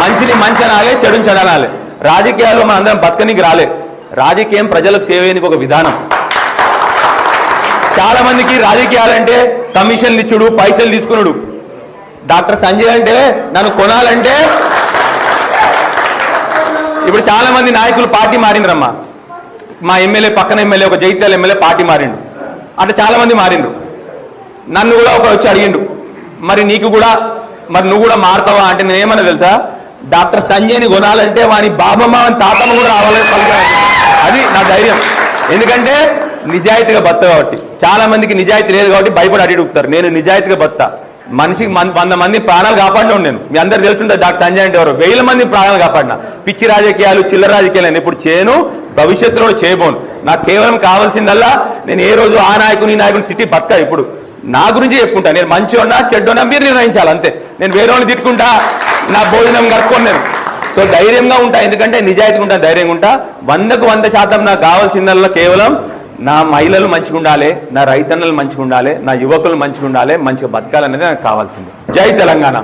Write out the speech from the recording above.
మంచిని మంచి అనాలి చెడుని చెడు అనాలి రాజకీయాల్లో మన అందరం బతకనికి రాలే. రాజకీయం ప్రజలకు సేవ ఒక విధానం. చాలా మందికి రాజకీయాలంటే కమిషన్లు ఇచ్చుడు పైసలు తీసుకున్నాడు డాక్టర్ సంజయ్ అంటే నన్ను కొనాలంటే ఇప్పుడు చాలా మంది నాయకులు పార్టీ మారిండ్రమ్మా. మా ఎమ్మెల్యే పక్కన ఎమ్మెల్యే ఒక జైత్యాల ఎమ్మెల్యే పార్టీ మారిండు. అంటే చాలా మంది మారిండు నన్ను కూడా ఒక వచ్చి అడిగిండు. మరి నీకు కూడా మరి నువ్వు కూడా మారుతావా అంటే నేనేమన్నా తెలుసా? డాక్టర్ సంజయ్ని కొనాలంటే వాని బాబమ్మ అని తాతమ్మ కూడా రావాలని పలికారు. అది నా ధైర్యం. ఎందుకంటే నిజాయితీగా బత్త కాబట్టి. చాలా మందికి నిజాయితీ లేదు కాబట్టి భయపడి అడిగుతారు నేను నిజాయితీగా బత్త. మనిషికి వంద మంది ప్రాణాలు కాపాడిన నేను. మీ అందరు తెలుసుంటే డాక్టర్ సంజయ్ అంటే ఎవరు. వేల మంది ప్రాణాలు కాపాడిన. పిచ్చి రాజకీయాలు చిల్లర రాజకీయాలు నేను ఇప్పుడు చేయను భవిష్యత్తులో చేయబోను. నాకు కేవలం కావాల్సిందల్లా నేను ఏ రోజు ఆ నాయకుని ఈ నాయకుని తిట్టి బతక ఇప్పుడు. నా గురించి చెప్పుకుంటా. నేను మంచి ఉన్నా చెడ్డున్నా మీరు నిర్ణయించాలి అంతే. నేను వేరే వాళ్ళని తిట్టుకుంటా. నా భోజనం కట్టుకోను నేను సో ధైర్యంగా ఉంటా ఎందుకంటే నిజాయితీగా ఉంటా ధైర్యంగా ఉంటా. వందకు వంద శాతం నాకు కావాల్సిందల్లా కేవలం నా మహిళలు మంచిగా ఉండాలి నా రైతన్నలు మంచిగా ఉండాలి నా యువకులు మంచిగా ఉండాలి మంచిగా బతకాలనేది నాకు కావాల్సింది. జై తెలంగాణ.